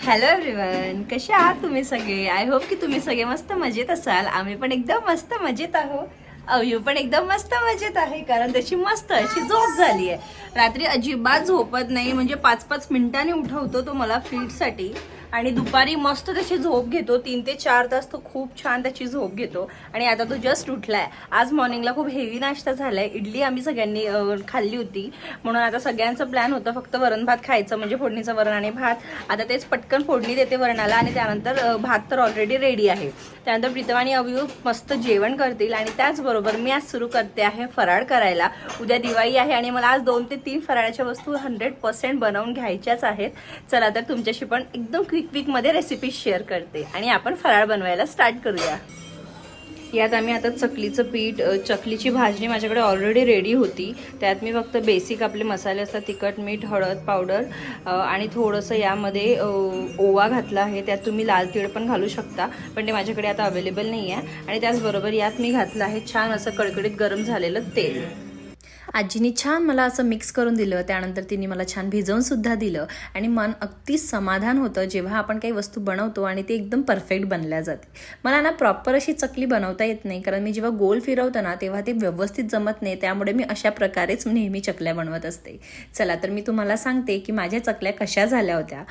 Hello everyone कसे आहात तुम्ही सगळे? आय होप की तुम्ही सगळे मस्त मजेत असाल. आम्ही पण एकदम मस्त मजेत आहो अवयू पण एकदम मस्त मजेत आहे कारण त्याची मस्त अशी झोप झाली आहे. रात्री अजिबात झोपत नाही. म्हणजे पाच पाच मिनिटांनी उठवतो तो मला फीडसाठी आणि दुपारी मस्त त्याची झोप घेतो. तीन ते चार तास तो खूप छान त्याची झोप घेतो. आणि आता तो जस्ट उठलाय. आज मॉर्निंगला खूप हेवी नाश्ता झालाय. इडली आम्ही सगळ्यांनी खाल्ली होती. म्हणून आता सगळ्यांचं प्लॅन होतं फक्त वरण भात खायचं म्हणजे फोडणीचं वरण आणि भात. आता तेच पटकन फोडणी देते वरणाला आणि त्यानंतर भात तर ऑलरेडी रेडी आहे. त्यानंतर प्रीतम आणि अवयू मस्त जेवण करतील आणि त्याचबरोबर मी आज सुरू करते आहे फराळ करायला. उद्या दिवाळी आहे आणि मला आज दोन ते तीन फराळाच्या वस्तू हंड्रेड पर्सेंट बनवून घ्यायच्याच आहेत. चला तर तुमच्याशी पण एकदम क्विक क्विकमध्ये रेसिपी शेअर करते. आणि आपण फराळ बनवायला स्टार्ट करूया. यात आम्ही आता चकलीचं पीठ चकलीची भाजणी माझ्याकडे ऑलरेडी रेडी होती. त्यात मी फक्त बेसिक आपले मसाले असतात तिखट मीठ हळद पावडर आणि थोडंसं यामध्ये ओवा घातला आहे. त्यात तुम्ही लाल तीळ पण घालू शकता पण ते माझ्याकडे आता अवेलेबल नाही आहे आणि त्याचबरोबर यात मी घातलं आहे छान असं कडकडीत गरम झालेलं तेल. आजीनी छान मला असं मिक्स करून दिलं त्यानंतर तिने मला छान भिजवून सुद्धा दिलं आणि मन अगदी समाधान होतं जेव्हा आपण काही वस्तू बनवतो आणि ती एकदम परफेक्ट बनल्या जाते. मला ना प्रॉपर अशी चकली बनवता येत नाही कारण मी जेव्हा गोल फिरवतो ना तेव्हा ते व्यवस्थित जमत नाही त्यामुळे मी अशा प्रकारेच नेहमी चकल्या बनवत असते. चला तर मी तुम्हाला सांगते की माझ्या चकल्या कशा झाल्या होत्या.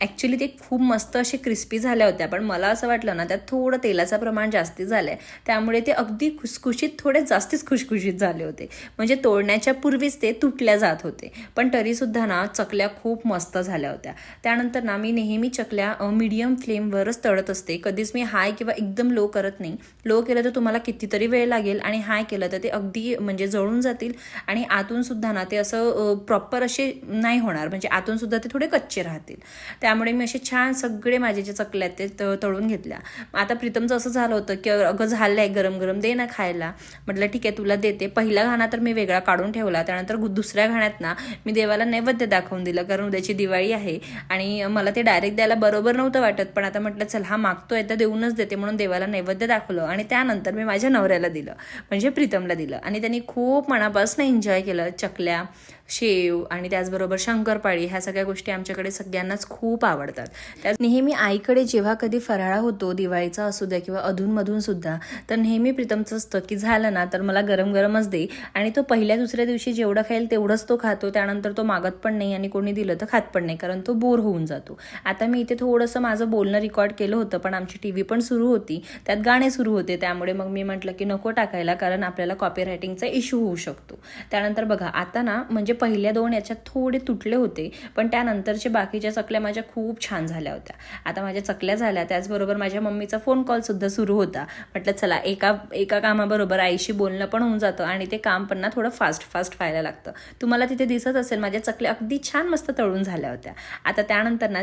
ॲक्च्युली ते खूप मस्त असे क्रिस्पी झाल्या होत्या पण मला असं वाटलं ना त्यात थोडं तेलाचं प्रमाण जास्ती झालं आहे त्यामुळे ते अगदी खुसखुशीत थोडे जास्तीच खुशखुशीत झाले होते. म्हणजे तोडण्याच्या पूर्वीच ते तुटल्या जात होते. पण तरीसुद्धा ना चकल्या खूप मस्त झाल्या होत्या. त्यानंतर ना मी नेहमी चकल्या मीडियम फ्लेमवरच तळत असते. कधीच मी हाय किंवा एकदम लो करत नाही. लो केलं तर तुम्हाला कितीतरी वेळ लागेल आणि हाय केलं तर ते अगदी म्हणजे जळून जातील. आणि आतून सुद्धा ना ते असं प्रॉपर असे नाही होणार. म्हणजे आतून सुद्धा ते थोडे कच्चे राहतील. त्यामुळे मी असे छान सगळे माझे जे चकल्या आहेत ते त- तळून घेतल्या. आता प्रीतमचं असं झालं होतं की अगं झालं आहे गरम गरम दे ना खायला. म्हटलं ठीक आहे तुला देते. पहिला घाणा तर मी वेगळा काढून ठेवला. त्यानंतर दुसऱ्या घाण्यात ना मी देवाला नैवेद्य दाखवून दिलं. कारण उद्याची दिवाळी आहे आणि मला ते डायरेक्ट द्यायला बरोबर नव्हतं वाटत. पण आता म्हटलं चल हा मागतोय तर देऊनच देते. म्हणून देवाला नैवेद्य दाखवलं आणि त्यानंतर मी माझ्या नवऱ्याला दिलं. म्हणजे प्रीतमला दिलं. आणि त्यांनी खूप मनापासून एन्जॉय केलं. चकल्या शेव आणि त्याचबरोबर शंकरपाळी ह्या सगळ्या गोष्टी आमच्याकडे सगळ्यांनाच खूप आवडतात. त्यात नेहमी आईकडे जेव्हा कधी फराळा होतो दिवाळीचा असू द्या किंवा अधूनमधून सुद्धा तर नेहमी प्रीतमचं असतं की झालं ना तर मला गरम गरमच दे. आणि तो पहिल्या दुसऱ्या दिवशी जेवढं खाईल तेवढंच तो खातो त्यानंतर तो मागत पण नाही आणि कोणी दिलं तर खात पण नाही कारण तो बोर होऊन जातो. आता मी इथे थोडंसं माझं बोलणं रेकॉर्ड केलं होतं पण आमची टी व्ही पण सुरू होती. त्यात गाणे सुरू होते त्यामुळे मग मी म्हटलं की नको टाकायला कारण आपल्याला कॉपी रायटिंगचा इश्यू होऊ शकतो. त्यानंतर बघा आता ना म्हणजे पहिल्या दोन याच्यात थोडे तुटले होते पण त्यानंतरच्या बाकीच्या चकल्या माझ्या खूप छान झाल्या होत्या. आता माझ्या चकल्या झाल्या त्याचबरोबर माझ्या मम्मीचा फोन कॉलसुद्धा सुरू होता. म्हटलं चला एका एका कामाबरोबर आईशी बोलणं पण होऊन जातं आणि ते काम पण ना थोडं फास्ट फास्ट व्हायला लागतं. तुम्हाला तिथे दिसत असेल माझ्या चकल्या अगदी छान मस्त तळून झाल्या होत्या. आता त्यानंतर ना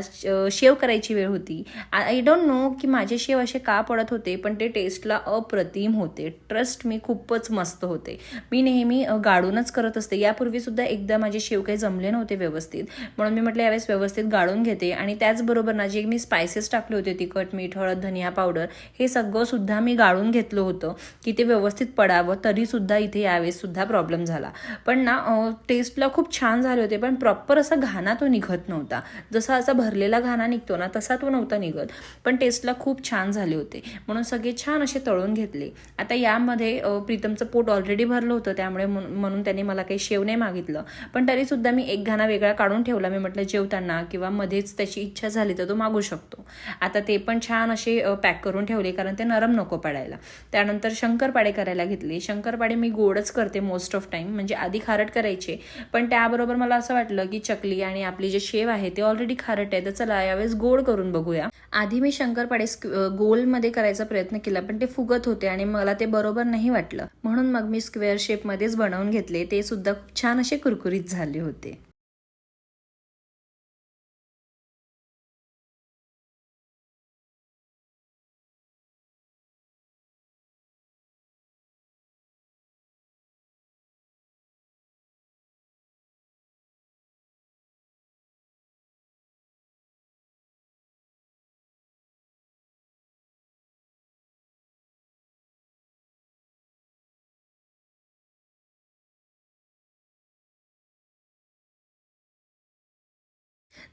शेव करायची वेळ होती. आय डोंट नो की माझे शेव असे का पडत होते पण ते टेस्टला अप्रतिम होते. ट्रस्ट मी खूपच मस्त होते. मी नेहमी गाडूनच करत असते. यापूर्वीसुद्धा एक एकदा माझे शेव काही जमले नव्हते व्यवस्थित म्हणून मी म्हटलं यावेळेस व्यवस्थित गाळून घेते. आणि त्याचबरोबर ना जे मी स्पायसेस टाकले होते तिखट मीठ हळद धनिया पावडर हे सगळं सुद्धा मी गाळून घेतलं होतं की ते व्यवस्थित पडावं तरीसुद्धा इथे यावेळेस सुद्धा प्रॉब्लेम झाला. पण ना टेस्टला खूप छान झाले होते पण प्रॉपर असा घाणा तो निघत नव्हता. जसा असा भरलेला घाणा निघतो ना तसा तो नव्हता निघत. पण टेस्टला खूप छान झाले होते. म्हणून सगळे छान असे तळून घेतले. आता यामध्ये प्रीतमचं पोट ऑलरेडी भरलं होतं त्यामुळे म्हणून म्हणून त्याने मला काही शेव नाही मागितलं. पण तरी सुद्धा मी एक घाणा वेगळा काढून ठेवला. मी म्हटलं जेवताना किंवा मध्येच त्याची इच्छा झाली तर तो मागू शकतो. आता ते पण छान असे पॅक करून ठेवले कारण ते नरम नको पडायला. त्यानंतर शंकरपाडे करायला घेतले. शंकरपाडे मी गोडच करते मोस्ट ऑफ टाईम म्हणजे आधी खारट करायचे पण त्याबरोबर मला असं वाटलं की चकली आणि आपली जे शेव आहे ते ऑलरेडी खारट आहे तर चला यावेळेस गोड करून बघूया. आधी मी शंकरपाडे गोलमध्ये करायचा प्रयत्न केला पण ते फुगत होते आणि मला ते बरोबर नाही वाटलं. म्हणून मग मी स्क्वेअर शेपमध्येच बनवून घेतले. ते सुद्धा खूप छान असे कुरकुरीत झाले होते.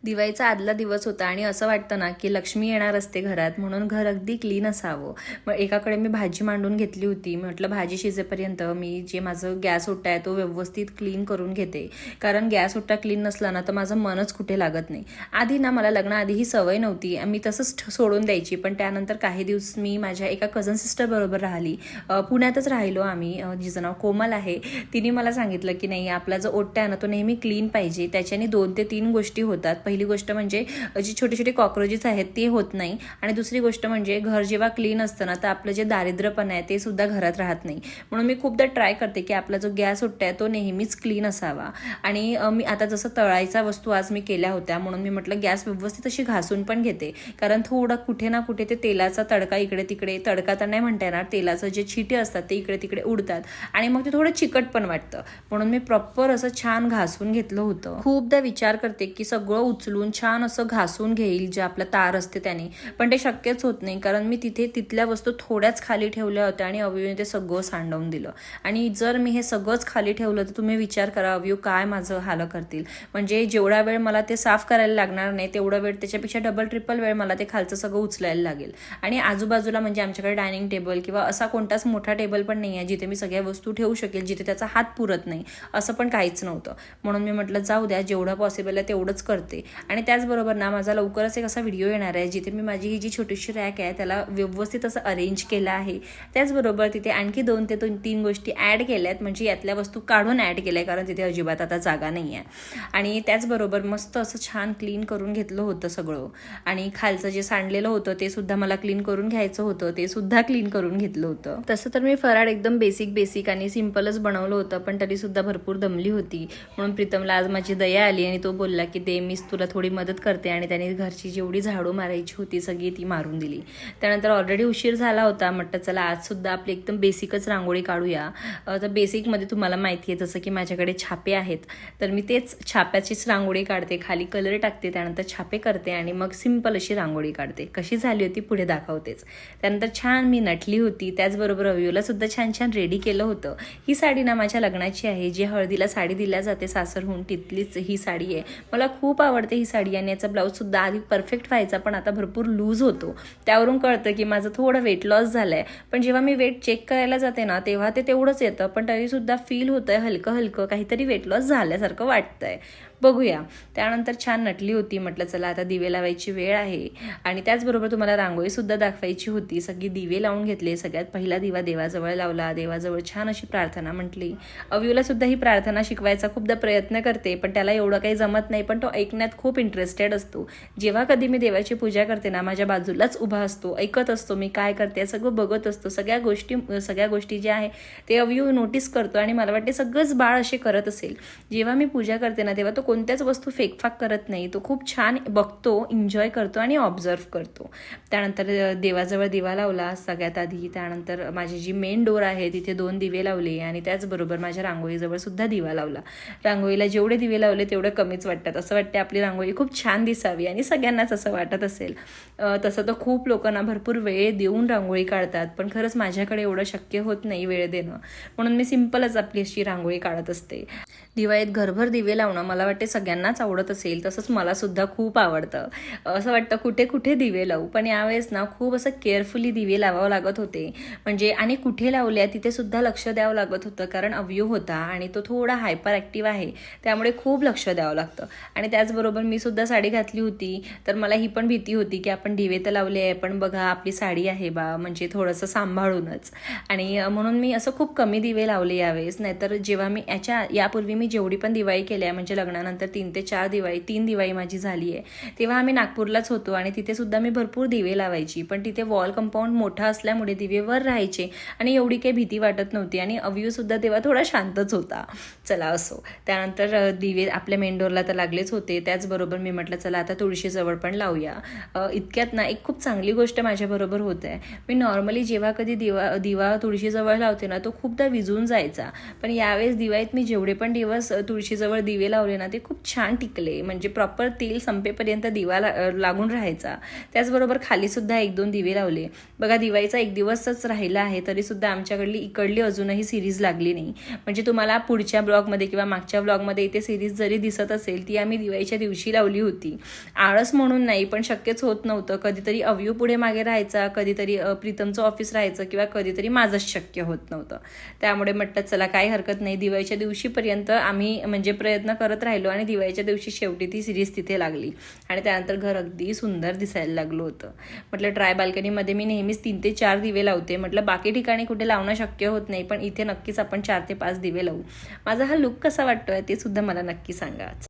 दिवाळीचा आदला दिवस होता आणि असं वाटतं ना की लक्ष्मी येणार असते घरात म्हणून घर अगदी क्लीन असावं. मग एकाकडे मी भाजी मांडून घेतली होती. म्हटलं भाजी शिजेपर्यंत मी जे माझं गॅस ओटा आहे तो व्यवस्थित क्लीन करून घेते. कारण गॅस ओटा क्लीन नसला ना तर माझं मनच कुठे लागत नाही. आधी ना मला लग्नाआधी ही सवय नव्हती. मी तसंच ठ- सोडून द्यायची. पण त्यानंतर काही दिवस मी माझ्या एका कझन सिस्टरबरोबर राहिली. पुण्यातच राहिलो आम्ही. जिचं नाव कोमल आहे. तिने मला सांगितलं की नाही आपला जो ओट्टा आहे ना तो नेहमी क्लीन पाहिजे. त्याच्याने दोन ते तीन गोष्टी होतात. पहिली गोष्ट म्हणजे जी छोटे छोटे कॉक्रोचेस आहेत ते होत नाही. आणि दुसरी गोष्ट म्हणजे घर जेव्हा क्लीन असतं ना तर आपलं जे दारिद्र्यपण आहे ते सुद्धा घरात राहत नाही. म्हणून मी खूपदा ट्राय करते की आपला जो गॅस उठताय आहे तो नेहमीच क्लीन असावा. आणि मी आता जसं तळायचा वस्तू आज मी केल्या होत्या म्हणून मी म्हटलं गॅस व्यवस्थित अशी घासून पण घेते. कारण थोडं कुठे ना कुठे ते तेलाचा तडका इकडे तिकडे तडका तर नाही म्हणता येणार तेलाचं जे छिटे असतात ते इकडे तिकडे उडतात. आणि मग ते थोडं चिकट पण वाटतं. म्हणून मी प्रॉपर असं छान घासून घेतलं होतं. खूपदा विचार करते की सगळं उचलून छान असं घासून घेईल जे आपलं तार असते त्याने. पण ते शक्यच होत नाही कारण मी तिथे तिथल्या वस्तू थोड्याच खाली ठेवल्या होत्या आणि अवयूने ते सगळं सांडवून दिलं. आणि जर मी हे सगळंच खाली ठेवलं तर तुम्ही विचार करा अवयू काय माझं हाल करतील. म्हणजे जेवढा वेळ मला ते साफ करायला लागणार नाही तेवढा वेळ त्याच्यापेक्षा डबल ट्रिपल वेळ मला ते खालचं सगळं उचलायला लागेल. आणि आजूबाजूला म्हणजे आमच्याकडे डायनिंग टेबल किंवा असा कोणताच मोठा टेबल पण नाही आहे जिथे मी सगळ्या वस्तू ठेवू शकेल जिथे त्याचा हात पुरत नाही. असं पण काहीच नव्हतं. म्हणून मी म्हटलं जाऊ द्या जेवढं पॉसिबल आहे तेवढंच करते. आणि त्याचबरोबर ना माझा लवकरच एक असा व्हिडिओ येणार आहे जिथे मी माझी ही जी छोटीशी रॅक आहे त्याला व्यवस्थित असं अरेंज केलं आहे. त्याचबरोबर तिथे आणखी दोन ते दोन तीन गोष्टी ॲड केल्या आहेत म्हणजे यातल्या वस्तू काढून ॲड केल्या कारण तिथे अजिबात आता जागा नाही आहे. आणि त्याचबरोबर मस्त असं छान क्लीन करून घेतलं होतं सगळं. आणि खालचं जे सांडलेलं होतं ते सुद्धा मला क्लीन करून घ्यायचं होतं ते सुद्धा क्लीन करून घेतलं होतं. तसं तर मी फराळ एकदम बेसिक बेसिक आणि सिम्पलच बनवलं होतं पण तरी सुद्धा भरपूर दमली होती. म्हणून प्रीतमला आज माझी दया आली आणि तो बोलला की दे मीच तुला तुला थोडी मदत करते आणि त्याने घरची जेवढी झाडू मारायची होती सगळी ती मारून दिली. त्यानंतर ऑलरेडी उशीर झाला होता. म्हटलं चला आजसुद्धा आपली एकदम बेसिकच रांगोळी काढूया. तर बेसिकमध्ये तुम्हाला माहिती आहे जसं की माझ्याकडे छापे आहेत तर मी तेच छाप्याचीच रांगोळी काढते. खाली कलर टाकते त्यानंतर छापे करते आणि मग सिंपल अशी रांगोळी काढते. कशी झाली होती पुढे दाखवतेच. त्यानंतर छान मी नटली होती. त्याचबरोबर अवयूला सुद्धा छान छान रेडी केलं होतं. ही साडी ना माझ्या लग्नाची आहे. जी हळदीला साडी दिल्या जाते सासरहून तिथलीच ही साडी आहे. मला खूप आवडते ही साडी आणि याचा ब्लाऊजसुद्धा आधी परफेक्ट व्हायचा पण आता भरपूर लूज होतो. त्यावरून कळतं की माझं थोडं वेट लॉस झालं आहे पण जेव्हा मी वेट चेक करायला जाते ना तेव्हा ते तेवढंच येतं पण तरीसुद्धा फील होतं आहे हलकं हलकं काहीतरी वेट लॉस झाल्यासारखं वाटतंय. बघूया. त्यानंतर छान नटली होती म्हटलं चला आता दिवे लावायची वेळ आहे. आणि त्याचबरोबर तुम्हाला रांगोळीसुद्धा दाखवायची होती. सगळी दिवे लावून घेतले सगळ्यात पहिला दिवा देवाजवळ लावला. देवाजवळ छान अशी प्रार्थना म्हटली. अव्यूला सुद्धा ही प्रार्थना शिकवायचा खूपदा प्रयत्न करते पण त्याला एवढं काही जमत नाही पण तो ऐकण्यात खूप इंटरेस्टेड असतो. जेव्हा कधी मी देवाची पूजा करते ना माझ्या बाजूलाच उभा असतो ऐकत असतो मी काय करते सगळं बघत असतो. सगळ्या गोष्टी सगळ्या गोष्टी ज्या आहे ते अव्यू नोटीस करतो आणि मला वाटते सगळंच बाळ असे करत असेल. जेव्हा मी पूजा करते ना तेव्हा तो कोणत्याच वस्तू फेकफाक करत नाही. तो खूप छान बघतो एन्जॉय करतो आणि ऑब्झर्व करतो. त्यानंतर देवाजवळ दिवा लावला सगळ्यात आधी. त्यानंतर माझी जी मेन डोर आहे तिथे दोन दिवे लावले आणि त्याचबरोबर माझ्या रांगोळीजवळ सुद्धा दिवा लावला. रांगोळीला जेवढे दिवे लावले तेवढे कमीच वाटतात. असं वाटते आपली रांगोळी खूप छान दिसावी आणि सगळ्यांनाच असं वाटत असेल. तसं तर खूप लोकांना भरपूर वेळ देऊन रांगोळी काढतात पण खरंच माझ्याकडे एवढं शक्य होत नाही वेळ देणं. म्हणून मी सिम्पलच आपली अशी रांगोळी काढत असते. दिवाळीत घरभर दिवे लावणं मला वाटते सगळ्यांनाच आवडत असेल. तसंच मलासुद्धा खूप आवडतं. असं वाटतं कुठे कुठे दिवे लावू. पण यावेळेस ना खूप असं केअरफुली दिवे लावावं लागत होते. म्हणजे आणि कुठे लावल्या तिथेसुद्धा लक्ष द्यावं लागत होतं. कारण अवयव होता आणि तो थोडा हायपर ॲक्टिव्ह आहे. त्यामुळे खूप लक्ष द्यावं लागतं. आणि त्याचबरोबर मी सुद्धा साडी घातली होती. तर मला ही पण भीती होती की आपण दिवे तर लावले आहे पण बघा आपली साडी आहे बा. म्हणजे थोडंसं सांभाळूनच. आणि म्हणून मी असं खूप कमी दिवे लावले यावेळेस. नाहीतर जेव्हा मी याच्या यापूर्वी मी जेवढी पण दिवाळी केली आहे म्हणजे लग्नानंतर तीन ते चार दिवाळी तीन दिवाळी माझी झाली आहे तेव्हा आम्ही नागपूरलाच होतो आणि तिथे सुद्धा मी भरपूर दिवे लावायची. पण तिथे वॉल कंपाऊंड मोठा असल्यामुळे दिवे वर राहायचे आणि एवढी काही भीती वाटत नव्हती आणि अव्यू सुद्धा तेव्हा थोडा शांतच होता. चला असो. त्यानंतर दिवे आपल्या मेंढोरला तर लागलेच होते. त्याचबरोबर मी म्हटलं चला आता तुळशीजवळ पण लावूया. इतक्यात ना एक खूप चांगली गोष्ट माझ्याबरोबर होत आहे. मी नॉर्मली जेव्हा कधी दिवा दिवा तुळशीजवळ लावते ना तो खूपदा विजून जायचा. पण यावेळेस दिवाळीत मी जेवढे पण दिवस अ, तुळशीजवळ दिवे लावले ना ते खूप छान टिकले. म्हणजे प्रॉपर तेल संपेपर्यंत दिवा ला- लागून राहायचा. त्याचबरोबर खालीसुद्धा एक दोन दिवे लावले. बघा दिवाळीचा एक दिवसच राहिला आहे तरीसुद्धा आमच्याकडली इकडली अजूनही सिरीज लागली नाही. म्हणजे तुम्हाला पुढच्या ब्लॉगमध्ये किंवा मागच्या ब्लॉगमध्ये इथे सिरीज जरी दिसत असेल ती आम्ही दिवाळीच्या दिवशी लावली होती. आळस म्हणून नाही पण शक्यच होत नव्हतं. कधीतरी अवयू पुढे मागे राहायचा कधीतरी प्रीतमचं ऑफिस राहायचं किंवा कधीतरी माझंच शक्य होत नव्हतं. त्यामुळे म्हटलं चला काही हरकत नाही. दिवाळीच्या दिवशीपर्यंत आम्ही म्हणजे प्रयत्न करत राहिलो आणि दिवाळीच्या दिवशी शेवटी ती सिरीज तिथे लागली. आणि त्यानंतर घर अगदी सुंदर दिसायला लागलं होतं. म्हटलं ट्राय बाल्कनीमध्ये मी नेहमीच तीन ते चार दिवे लावते. म्हटलं बाकी ठिकाणी कुठे लावणं शक्य होत नाही पण इथे नक्कीच आपण चार ते पाच दिवे लावू. माझा हा लुक कसा वाटतोय ते सुद्धा मला नक्की सांगा.